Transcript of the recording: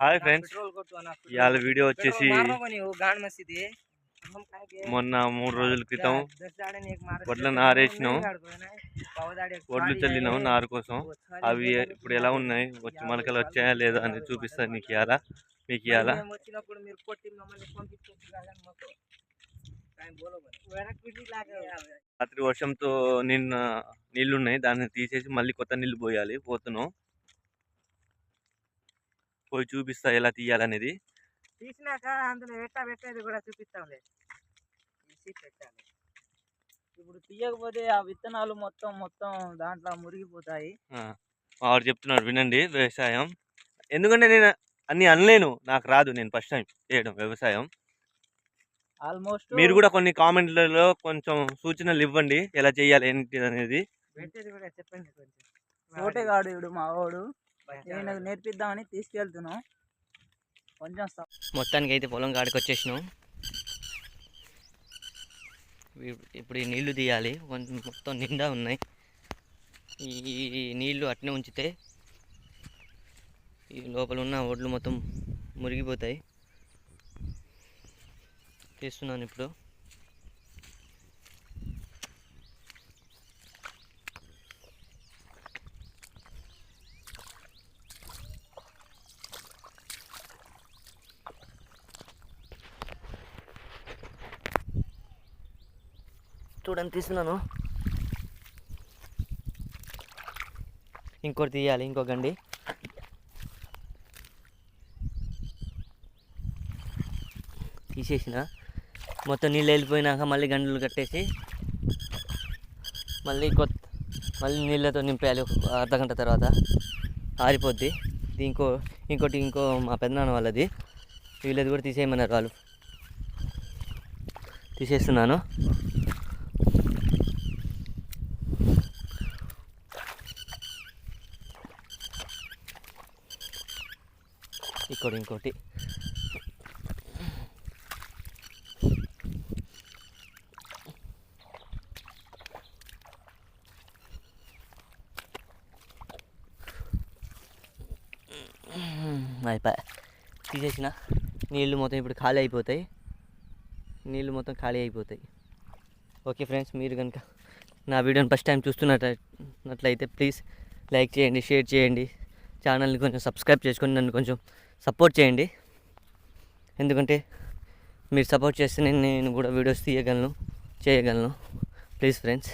Hi friends. ఇవాళ video వచ్చేసి మొన్న మూడు రోజుల క్రితం వడ్లను ఆరేసినాం. వడ్లు చల్లినాం నారు కోసం. అవి ఇప్పుడు ఎలా ఉన్నాయి? వచ్చి మొలకలు వచ్చాయా లేదా అని చూపిస్తాను నీకు ఇవాళ మీకు ఇవాళ రాత్రి వర్షంతో నిన్న నీళ్ళు ఉన్నాయి దాన్ని తీసేసి మళ్ళీ కొత్త నీళ్ళు పోయాలి. పోతున్నాం. పోయి చూపిస్తా ఎలా తీయాలనేది. తీసినాక అందులో ఎట్టా పెట్టేది కూడా చూపిస్తాంలే తీసి పెట్టాలి. ఇప్పుడు తీయకపోతే ఆ విత్తనాలు మొత్తం మొత్తం దాంట్లో మురిగిపోతాయి. వాడు చెప్తున్నాడు వినండి వ్యవసాయం. ఎందుకంటే నేను అన్ని అనలేను నాకు రాదు నేను ఫస్ట్ టైం చేయడం వ్యవసాయం. ఆల్మోస్ట్ మీరు కూడా కొన్ని కామెంట్లలో కొంచెం సూచనలు ఇవ్వండి ఎలా చేయాలి ఏంటి అనేది. పెట్టేది కూడా చెప్పండి కొంచెం. తోటగాడు ఇడు మా వాడు ఈయనకు నేర్పిద్దామని తీసుకెళ్తున్నాం. కొంచెం మొత్తానికి అయితే పొలం కాడికి వచ్చేసినాం ఇప్- ఇప్పుడు ఈ నీళ్ళు తీయాలి. కొంచెం మొత్తం నిండా ఉన్నాయి. ఈ ఈ నీళ్ళు అట్నే ఉంచితే ఈ లోపల ఉన్న ఒడ్లు మొత్తం మురిగిపోతాయి. తీస్తున్నాను ఇప్పుడు. చూడండి తీస్తున్నాను. ఇంకోటి తీయాలి ఇంకో గండి. తీసేసిన. మొత్తం నీళ్ళు వెళ్ళిపోయినాక మళ్ళీ గంటలు కట్టేసి మళ్ళీ కొత్త మళ్ళీ నీళ్ళతో నింపేయాలి అర్ధగంట అర్ధ గంట తర్వాత. ఆరిపోద్ది. ఇంకో ఇంకోటి ఇంకో మా పెద్దనాన్న వాళ్ళది. వీళ్ళది కూడా తీసేయమన్నారు వాళ్ళు. తీసేస్తున్నాను. ఇక్కడ ఇంకోటి. అయిపోయి తీసేసిన. నీళ్ళు మొత్తం ఇప్పుడు ఖాళీ అయిపోతాయి. నీళ్ళు మొత్తం ఖాళీ అయిపోతాయి. ఓకే ఫ్రెండ్స్ మీరు కనుక నా వీడియోని ఫస్ట్ టైం చూస్తున్నట్లయితే ప్లీజ్ లైక్ చేయండి షేర్ చేయండి. ఛానల్ని కొంచెం సబ్స్క్రైబ్ చేసుకొని నన్ను కొంచెం సపోర్ట్ చేయండి. ఎందుకంటే మీరు సపోర్ట్ చేస్తే నేను కూడా వీడియోస్ తీయగలను చేయగలను. Please friends.